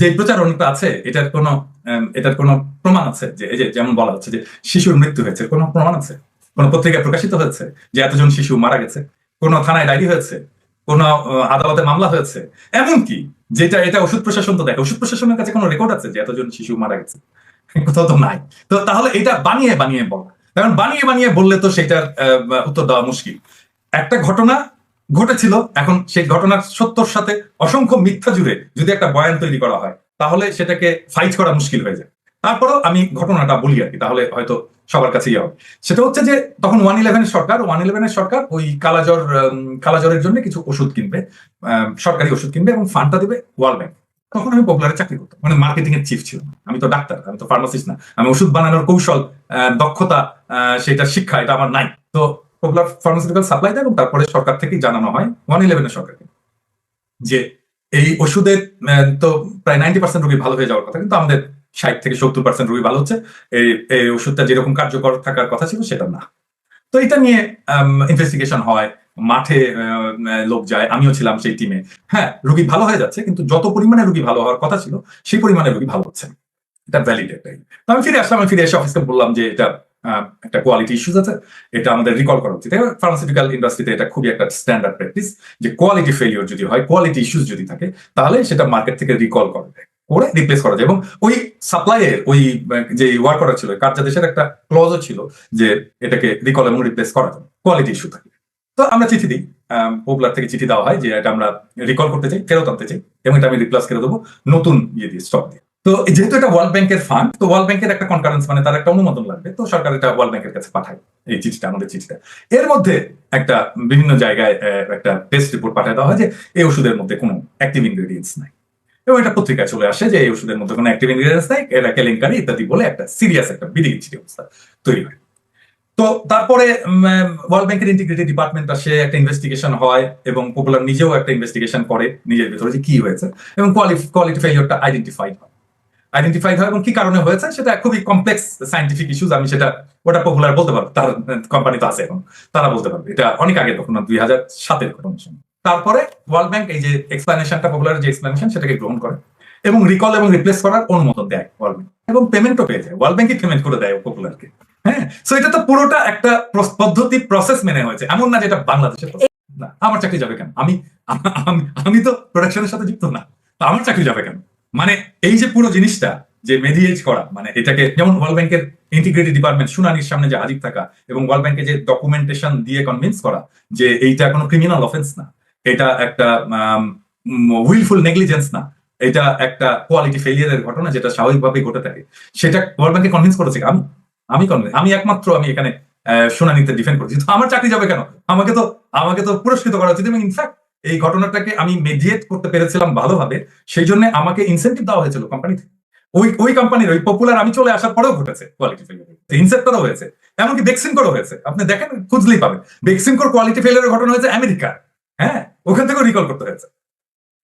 যে প্রচারণাটা আছে, এটার কোনো এটার কোনো প্রমাণ আছে? যে এই যেমন বলা হচ্ছে যে শিশুর মৃত্যু হয়েছে, কোনো প্রমাণ আছে? কোন পত্রিকায় প্রকাশিত হয়েছে যে এতজন শিশু মারা গেছে? কোন থানায় ডায়েরি হয়েছে? কোন আদালতে মামলা হয়েছে? এমনকি যেটা, এটা ওষুধ প্রশাসন তো দেখে, ওষুধ প্রশাসনের কাছে কোনো রেকর্ড আছে যে এতজন শিশু মারা গেছে? কোথাও তো নাই। তো তাহলে এটা বানিয়ে বানিয়ে বল। কারণ বানিয়ে বানিয়ে বললে তো সেটার উত্তর দেওয়া মুশকিল। একটা ঘটনা ঘটেছিল। এখন সেই ঘটনার সত্যর সাথে অসংখ্য মিথ্যা জুড়ে যদি একটা বয়ান তৈরি করা হয়, তাহলে সেটাকে ফাইট করা মুশকিল হয়ে যায়। তারপরও আমি ঘটনাটা বলি আর কি, তাহলে হয়তো সবার কাছেই হবে। সেটা হচ্ছে যে, তখন ওয়ান ইলেভেনের সরকার ওয়ান ইলেভেনের সরকার ওই কালাজ্বর কালাজ্বরের জন্য কিছু ওষুধ কিনবে সরকারি ওষুধ কিনবে এবং ফান্ডটা দেবে ওয়ার্ল্ড ব্যাংক তখন আমি পপুলারে চাকরি করতাম। মানে মার্কেটিং এর চিফ ছিলাম। আমি তো ডাক্তার, আমি তো ফার্মাসিস্ট না। আমি ওষুধ বানানোর কৌশল দক্ষতা সেটা শিক্ষা, এটা আমার নাই। তো পপুলার ফার্মাসিউটিক্যাল সাপ্লাই দেয় এবং তারপরে সরকার থেকেই জানানো হয় ওয়ান ইলেভেনের সরকারকে, যে এই ওষুধের তো প্রায় নাইনটি পার্সেন্ট রোগী ভালো হয়ে যাওয়ার কথা, কিন্তু আমাদের ষাট থেকে সত্তর পার্সেন্ট রোগী ভালো হচ্ছে, এই এই ওষুধটা যেরকম কার্যকর থাকার কথা ছিল সেটা না। তো এটা নিয়ে ইনভেস্টিগেশন হয়, মাঠে লোক যায়, আমিও ছিলাম সেই টিমে হ্যাঁ রুগী ভালো হয়ে যাচ্ছে, কিন্তু যত পরিমাণে রুগী ভালো হওয়ার কথা ছিল, সেই পরিমাণে রুগী ভালো হচ্ছে। এটা ভ্যালিড একটাই তো আমি ফিরে আসলাম, আমি ফিরে এসে অফিসকে বললাম যে এটা একটা কোয়ালিটি ইস্যুস আছে, এটা আমাদের রিকল করা উচিত। ফার্মাসিউটিক্যাল ইন্ডাস্ট্রিতে এটা খুবই একটা স্ট্যান্ডার্ড প্র্যাকটিস যে কোয়ালিটি ফেলিওর যদি হয় কোয়ালিটি ইস্যুস যদি থাকে, তাহলে সেটা মার্কেট থেকে রিকল করা যায় করে রিপ্লেস করা যায়। এবং ওই সাপ্লাইয়ের ওই, যে ওয়ার্ক অর্ডার ছিল, কার্যাদেশের একটা ক্লজও ছিল যে এটাকে রিকল এবং রিপ্লেস করা যাবে কোয়ালিটি ইস্যু থাকে। তো আমরা চিঠি দিই পপুলার থেকে চিঠি দেওয়া হয় যে এটা আমরা রিকল করতে চাই, ফেরত আনতে চাই, এবং এটা আমি রিপ্লেস করে দেবো, নতুন ইয়ে দিয়ে স্টক দিয়ে। তো যেহেতু এটা ওয়ার্ল্ড ব্যাংকের ফান্ড তো ওয়ার্ল্ড ব্যাংকের একটা কনকারেন্স মানে তার একটা অনুমোদন লাগবে। তো সরকার এটা ওয়ার্ল্ড ব্যাংকের কাছে পাঠায়, এই চিঠিটা, আমাদের চিঠিটা। এর মধ্যে একটা বিভিন্ন জায়গায় একটা টেস্ট রিপোর্ট পাঠায় দেওয়া হয় যে এই ওষুধের মধ্যে কোনো অ্যাক্টিভ ইনগ্রেডিয়েন্টস নাই। এবং এটা পত্রিকায় চলে আসে যে এই ওষুধের মধ্যে কোনো অ্যাক্টিভ ইনগ্রেডিয়েন্টস নাই এটা কেলেঙ্কারি ইত্যাদি বলে একটা সিরিয়াস একটা বিধিগিচ্ছিরি অবস্থা তৈরি হয়। তো তারপরে ওয়ার্ল্ড ব্যাংকের ইন্টিগ্রিটি ডিপার্টমেন্ট আসে, একটা ইনভেস্টিগেশন হয় এবং পপুলার নিজেও একটা ইনভেস্টিগেশন করে, নিজের ভিতরে যে কি হয়েছে এবং কোয়ালিটি ফেলিওরটা আইডেন্টিফাইড হয়। আইডেন্টিফাইড হয় এবং কি কারণে হয়েছে সেটা খুবই কমপ্লেক্স সাইন্টিফিক ইস্যুজ আমি সেটা ওটা পপুলার বলতে পারব। তার কোম্পানি তো আছে এখন, তারা বলতে পারবে। এটা অনেক আগে ঘটনা দুই হাজার সাতের সময় তারপরে ওয়ার্ল্ড ব্যাংক এই যে এক্সপ্লানেশনটা পপুলার যে এক্সপ্লানেশন সেটাকে গ্রহণ করে এবং রিকল এবং রিপ্লেস করার অনুমোদন দেয় ওয়ার্ল্ড ব্যাংক এবং পেমেন্টও পেয়ে যায়। ওয়ার্ল্ড ব্যাংকই পেমেন্ট করে দেয় পপুলারকে হ্যাঁ? সো এটা তো পুরোটা একটা পদ্ধতি প্রসেস মেনে হয়েছে। এমন না যেটা বাংলাদেশের আমার চাকরি যাবে কেন? আমি, আমি- তো প্রোডাকশনের সাথে যুক্ত না। আমার চাকরি যাবে কেন? মানে এই যে পুরো জিনিসটা যে মেডিয়েট করা মানে এটাকে যেমন ওয়ার্ল্ড ব্যাংকের ইন্টিগ্রেটেড ডিপার্টমেন্ট শুনানির সামনে যে হাজির থাকা এবং ওয়ার্ল্ড ব্যাংকে যে ডকুমেন্টেশন দিয়ে কনভিন্স করা যে এইটা কোনো ক্রিমিনাল অফেন্স না, এটা একটা উইলফুল নেগলিজেন্স না, এটা একটা কোয়ালিটি ফেলিয়ারের ঘটনা যেটা স্বাভাবিকভাবেই ঘটে থাকে, সেটা ওয়ার্ল্ড ব্যাংকে কনভিন্স করেছে আমি আমি কনভিন্স আমি একমাত্র আমি এখানে শুনানিতে ডিফেন্ড করছি। তো আমার চাকরি যাবে কেন? আমাকে তো আমাকে তো পুরস্কৃত করা উচিত এবং ইনফ্যাক্ট এই ঘটনাটাকে আমি মেডিয়েট করতে পেরেছিলাম ভালোভাবে, সেই জন্য আমাকে ইনসেন্টিভ দেওয়া হয়েছিল কোম্পানি থেকে। ওই ওই কোম্পানির ওই পপুলার আমি চলে আসার পরেও ঘটেছে কোয়ালিটি ফেলিয়ার ইনসেপ্টারও হয়েছে, এমনকি বেক্সিনকোরও হয়েছে। আপনি দেখেন, খুঁজলেই পাবেন। বেক্সিনকোর কোয়ালিটি ফেলিয়ারের ঘটনা হয়েছে আমেরিকা। হ্যাঁ ওখান থেকেও রিকল করতে হয়েছে।